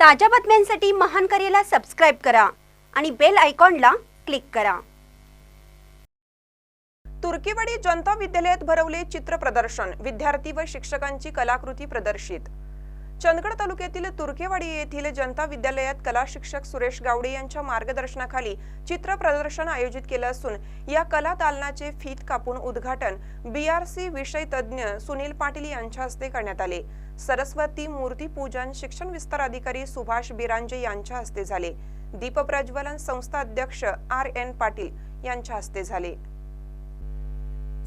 ताज्या बातम्यांसाठी महान करेला सबस्क्राईब करा आणि बेल आयकॉनला क्लिक करा. तुर्कीवाडी जनता विद्यालयात भरवले चित्र प्रदर्शन. विद्यार्थी व शिक्षकांची कलाकृती प्रदर्शित. चंदगड तालुक्यातील तुर्केवाडी येथील जनता विद्यालयात कला शिक्षक सुरेश गावडे यांच्या मार्गदर्शनाखाली चित्र प्रदर्शन आयोजित केलं असून या कला दालनाचे फीत कापून उद्घाटन बी आर सी विषय तज्ज्ञ सुनील पाटील यांच्या हस्ते करण्यात आले. सरस्वती मूर्ती पूजन शिक्षण विस्तार अधिकारी सुभाष बिरांजे यांच्या हस्ते झाले. दीप प्रज्वलन संस्था अध्यक्ष आर एन पाटील यांच्या हस्ते झाले.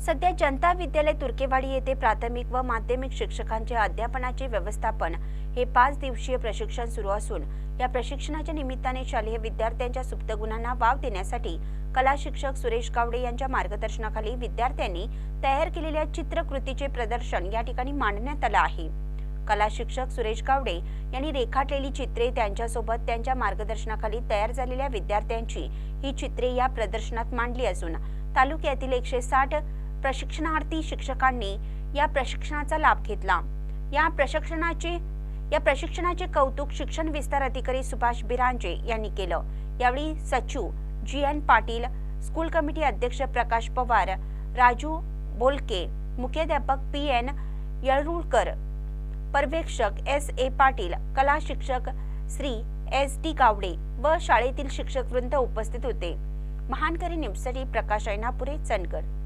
सध्या जनता विद्यालय तुर्केवाडी येथे प्राथमिक व माध्यमिक शिक्षकांचे अध्यापनाचे व्यवस्थापन हे पाच दिवसीय प्रशिक्षण सुरू असून या प्रशिक्षणाच्या निमित्ताने शालेय विद्यार्थ्यांच्या सुप्त गुणांना वाव देण्यासाठी कला शिक्षक सुरेश गावडे यांच्या मार्गदर्शनाखाली विद्यार्थ्यांनी तयार केलेल्या चित्रकृतीचे प्रदर्शन या ठिकाणी मांडण्यात आलं आहे. कला शिक्षक सुरेश गावडे यांनी रेखाटलेली चित्रे त्यांच्यासोबत त्यांच्या मार्गदर्शनाखाली तयार झालेल्या विद्यार्थ्यांची ही चित्रे या प्रदर्शनात मांडली असून तालुक्यातील एकशे साठ प्रशिक्षणार्थी शिक्षकांनी या प्रशिक्षणाचा लाभ घेतला. या प्रशिक्षणाचे या प्रशिक्षणाचे कौतुक शिक्षण विस्तार अधिकारी सुभाष बिरांजे यांनी केलं. यावेळी सचिव G N Patil school committee अध्यक्ष प्रकाश पवार राजू बोलके मुख्याध्यापक पी एन येळरुळकर पर्यवेक्षक एस ए पाटील कला शिक्षक श्री एस डी गावडे व शाळेतील शिक्षक वृंद उपस्थित होते. महानकरी न्यूजसाठी प्रकाश ऐनापुरे चंदगड.